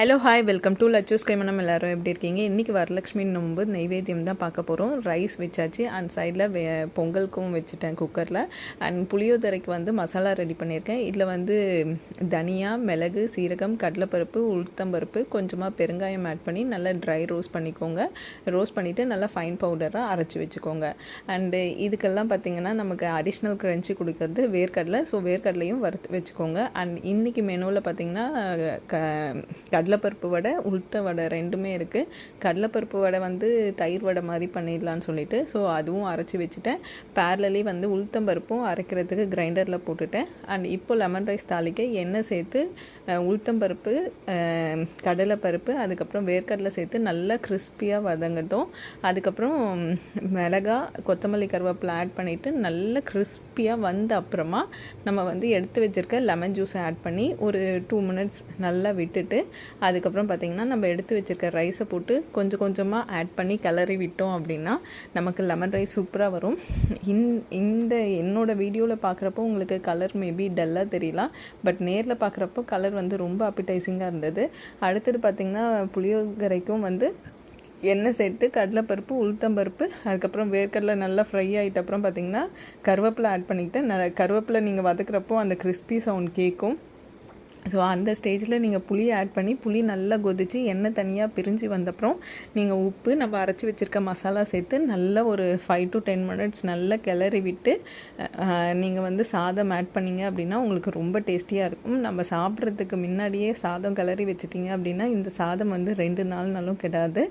Hello hi welcome to லச்சூஸ் கைமனம் எல்லோரும் எப்படி இருக்கீங்க? இன்றைக்கி வரலட்சுமி நோம்பு நைவேத்தியம் தான் பார்க்க போகிறோம் ரைஸ் வச்சாச்சு. அண்ட் சைடில் வே பொங்கலுக்கும் வச்சுட்டேன் குக்கரில் அண்ட் புளியோதரைக்கு வந்து மசாலா ரெடி பண்ணியிருக்கேன். இதில் வந்து தனியா மிளகு சீரகம் கடலைப்பருப்பு உளுத்தம்பருப்பு கொஞ்சமாக பெருங்காயம் ஆட் பண்ணி நல்லா ட்ரை ரோஸ்ட் பண்ணிக்கோங்க. ரோஸ்ட் பண்ணிவிட்டு நல்லா ஃபைன் பவுடராக அரைச்சி வச்சுக்கோங்க. அண்டு இதுக்கெல்லாம் பார்த்திங்கன்னா நமக்கு அடிஷ்னல் க்ரன்ச்சி கொடுக்கறது வேர்க்கடலை. ஸோ வேர்க்கடலையும் வறுத்து வச்சுக்கோங்க. அண்ட் இன்றைக்கி மெனுவில் பார்த்திங்கன்னா க கடலைப்பருப்பு வடை உளுத்த வடை ரெண்டுமே இருக்குது கடலைப்பருப்பு வடை வந்து தயிர் வடை மாதிரி பண்ணிடலான்னு சொல்லிட்டு ஸோ அதுவும் அரைச்சி வச்சுட்டேன். பேரலி வந்து உளுத்தம் பருப்பும் அரைக்கிறதுக்கு கிரைண்டரில் போட்டுட்டேன். அண்ட் இப்போ லெமன் ரைஸ் தாளிக்க எண்ணெய் சேர்த்து உளுத்தம் பருப்பு கடலைப்பருப்பு அதுக்கப்புறம் வேர்க்கடலை சேர்த்து நல்லா கிறிஸ்பியாக வதங்கட்டும். அதுக்கப்புறம் மிளகா கொத்தமல்லி கருவேப்பிலை ஆட் பண்ணிவிட்டு நல்லா கிறிஸ்பியாக வந்த அப்புறமா நம்ம வந்து எடுத்து வச்சுருக்க லெமன் ஜூஸை ஆட் பண்ணி ஒரு டூ மினிட்ஸ் நல்லா விட்டுட்டு அதுக்கப்புறம் பார்த்திங்கன்னா நம்ம எடுத்து வச்சுருக்க ரைஸை போட்டு கொஞ்சம் கொஞ்சமாக ஆட் பண்ணி கிளறி விட்டோம் அப்படின்னா நமக்கு லெமன் ரைஸ் சூப்பராக வரும். இந் இந்த என்னோடய வீடியோவில் பார்க்குறப்போ உங்களுக்கு கலர் மேபி டல்லாக தெரியலாம் பட் நேரில் பார்க்குறப்போ கலர் வந்து ரொம்ப அப்பிடைசிங்காக இருந்தது. அடுத்தது பார்த்திங்கன்னா புளியோகரைக்கும் வந்து எண்ணெய் சேர்த்து கடலைப்பருப்பு உளுத்தம்பருப்பு அதுக்கப்புறம் வேர்க்கடலை நல்லா ஃப்ரை ஆகிட்ட அப்புறம் பார்த்திங்கன்னா கருவேப்பிலை ஆட் பண்ணிக்கிட்டு நல்லா கருவேப்பிலை நீங்கள் வதக்குறப்போ அந்த கிறிஸ்பி சவுண்ட் கேட்கும். ஸோ அந்த ஸ்டேஜில் நீங்கள் புளி ஆட் பண்ணி புளி நல்லா கொதித்து எண்ணெய் தனியாக பிரிஞ்சு வந்தப்புறம் நீங்கள் உப்பு நம்ம அரைச்சி வச்சுருக்க மசாலா சேர்த்து நல்ல ஒரு ஃபைவ் டு டென் மினிட்ஸ் நல்லா கிளறி விட்டு நீங்கள் வந்து சாதம் ஆட் பண்ணிங்க அப்படின்னா உங்களுக்கு ரொம்ப டேஸ்டியாக இருக்கும். நம்ம சாப்பிட்றதுக்கு முன்னாடியே சாதம் கிளறி வச்சுட்டிங்க அப்படின்னா இந்த சாதம் வந்து ரெண்டு நாள்னாலும் கிடாது.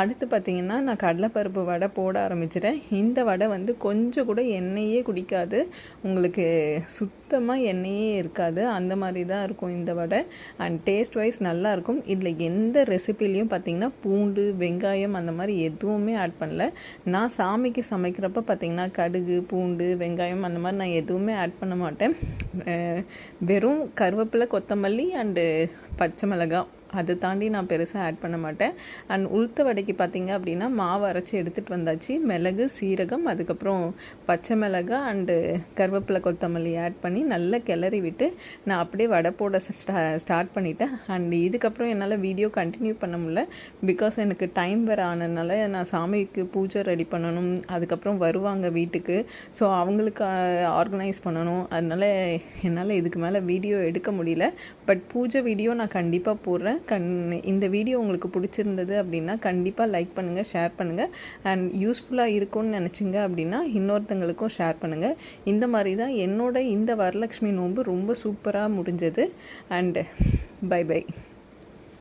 அடுத்து பார்த்திங்கன்னா நான் கடலைப்பருப்பு வடை போட ஆரம்பிச்சிட்டேன். இந்த வடை வந்து கொஞ்சம் கூட எண்ணெயே குடிக்காது. உங்களுக்கு சுத்தமாக எண்ணெயே இருக்காது. அந்த மாதிரி தான் இருக்கும். இந்த வடை. அண்ட் டேஸ்ட் வைஸ் நல்லாயிருக்கும். இதில் எந்த ரெசிபிலையும் பார்த்திங்கன்னா பூண்டு வெங்காயம் அந்த மாதிரி எதுவுமே ஆட் பண்ணல. நான் சாமிக்கு சமைக்கிறப்ப பார்த்திங்கன்னா கடுகு பூண்டு வெங்காயம் அந்த மாதிரி நான் எதுவுமே ஆட் பண்ண மாட்டேன். வெறும் கருவேப்பிலை கொத்தமல்லி அண்டு பச்சை மிளகாய். அதை தாண்டி நான் பெருசாக ஆட் பண்ண மாட்டேன். அண்ட் உளுத்த வடைக்கு பார்த்திங்க அப்படின்னா மாவு அரைச்சி எடுத்துகிட்டு வந்தாச்சு. மிளகு சீரகம் அதுக்கப்புறம் பச்சை மிளகா அண்டு கருவேப்பிலை கொத்தமல்லி ஆட் பண்ணி நல்லா கிளறி விட்டு நான் அப்படியே வடை போட ஸ்டார்ட் பண்ணிட்டேன். அண்ட் இதுக்கப்புறம் என்னால் வீடியோ கண்டினியூ பண்ண முடியல. பிகாஸ் எனக்கு டைம் வேறு ஆனதுனால நான் சாமிக்கு பூஜை ரெடி பண்ணணும். அதுக்கப்புறம் வருவாங்க வீட்டுக்கு. ஸோ அவங்களுக்கு ஆர்கனைஸ் பண்ணணும். அதனால் என்னால் இதுக்கு மேலே வீடியோ எடுக்க முடியல. பட் பூஜை வீடியோ நான் கண்டிப்பாக போடுறேன். கண் இந்த வீடியோ உங்களுக்கு பிடிச்சிருந்தது அப்படின்னா கண்டிப்பாக லைக் பண்ணுங்கள் ஷேர் பண்ணுங்கள் அண்ட் யூஸ்ஃபுல்லாக இருக்கும்னு நினச்சிங்க அப்படின்னா இன்னொருத்தங்களுக்கும் ஷேர் பண்ணுங்கள் இந்த மாதிரி தான் என்னோட இந்த வரலக்ஷ்மி நோன்பு ரொம்ப சூப்பராக முடிஞ்சது. And by by